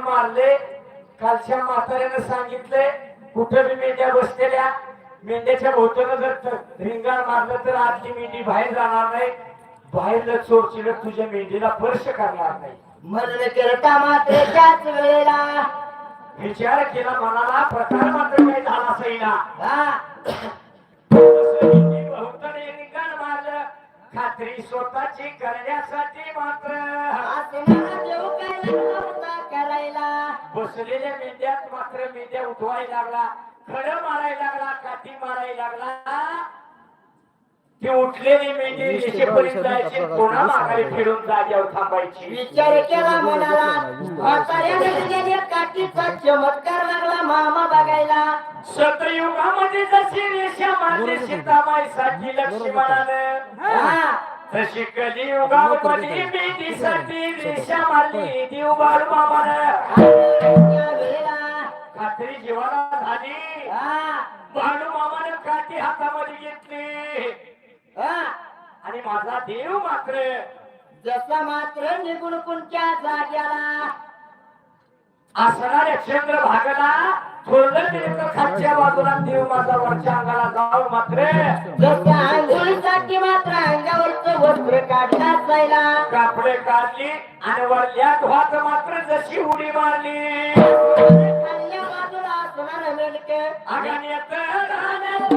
मारले. कालच्या म्हाताऱ्यानं सांगितले कुठे बी मेंढ्या बसलेल्या. मेंढ्याच्या भोवतानं जर त- मारलं तर आजची मेंढी बाहेर जाणार नाही. बाहेरलं चिलट तुझ्या मेंढीला स्पर्श करणार नाही. म्हणून करता मात्रेच्याच वेळेला. विचार केला मनाला प्रकार मात्र काही झाला सैना हा. बहुतने मारलं. खात्री स्वतःची करण्यासाठी मात्र. करायला. बसलेल्या मेंढ्यात मात्र मेंढ्या उठवायला लागला. खडं मारायला लागला काठी मारायला लागला. ती उठलेली मेंढी रेषेपर्यंत जायची कोणा माघारी फिरून जाग्यावर थांबायची? विचार केला मनाला काठीचा चमत्कार लागला मामा बघायला. सतयुगामध्ये जशी रेषा मारली सीतामाईसाठी लक्ष्मणानं. हा. तशी कलियुगामध्ये मेंढीसाठी रेषा मारली देवबाळ वेळेला खात्री जीवाला झाली. माझा देव मात्र. जसा मात्र निघून कुणच्या जाग्याला. असणाऱ्या थोरलं नेमकं खालच्या बाजूला देव माझा वरच्या अंगाला जाऊन मात्र. जसा आंघोळीसाठी मात्र अंगावरचं वस्त्र काढला जायला. कापडे काढली आणि वरल्या ध्वात मात्र जशी उडी मारली. खाल्ल्या बाजूला असणार अंगण्यात राहण्यात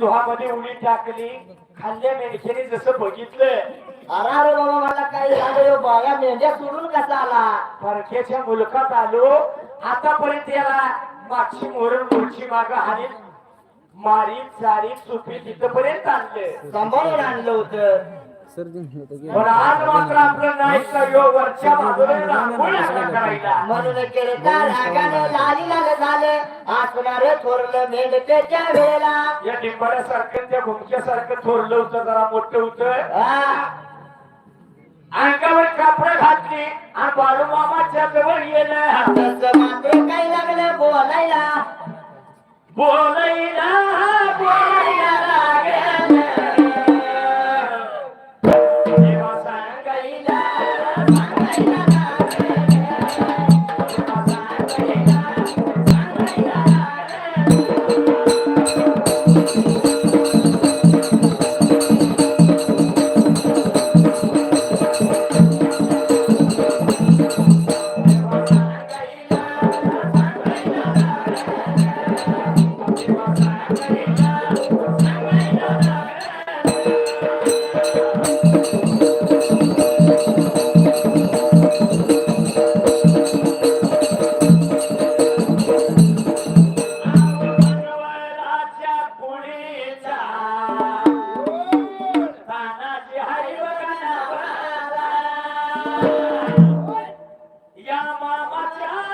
दुहामध्ये उडी टाकली. खाल्ल्या मेंढ्याने जसं बघितलं अरे अरे बाबा मला काही झालं बाया मेंढ्या सोडून कसा आला? परक्याच्या मुलकात आलो. आतापर्यंत याला मागची मोरण मोरची माग हानी मारी चारी चुपी तिथपर्यंत आणलं सांभाळून आणलं होतं. सर्जन म्हणून रागाने थोरलं मेंढकेच्या वेळेला. या त्या भुमक्यासारखं थोरलं होतं जरा मोठं होतं. अंगावर कापड घातली आणि बाळू मामाच्या जवळ येणं. काय लागलं बोलायला. बोलायला Música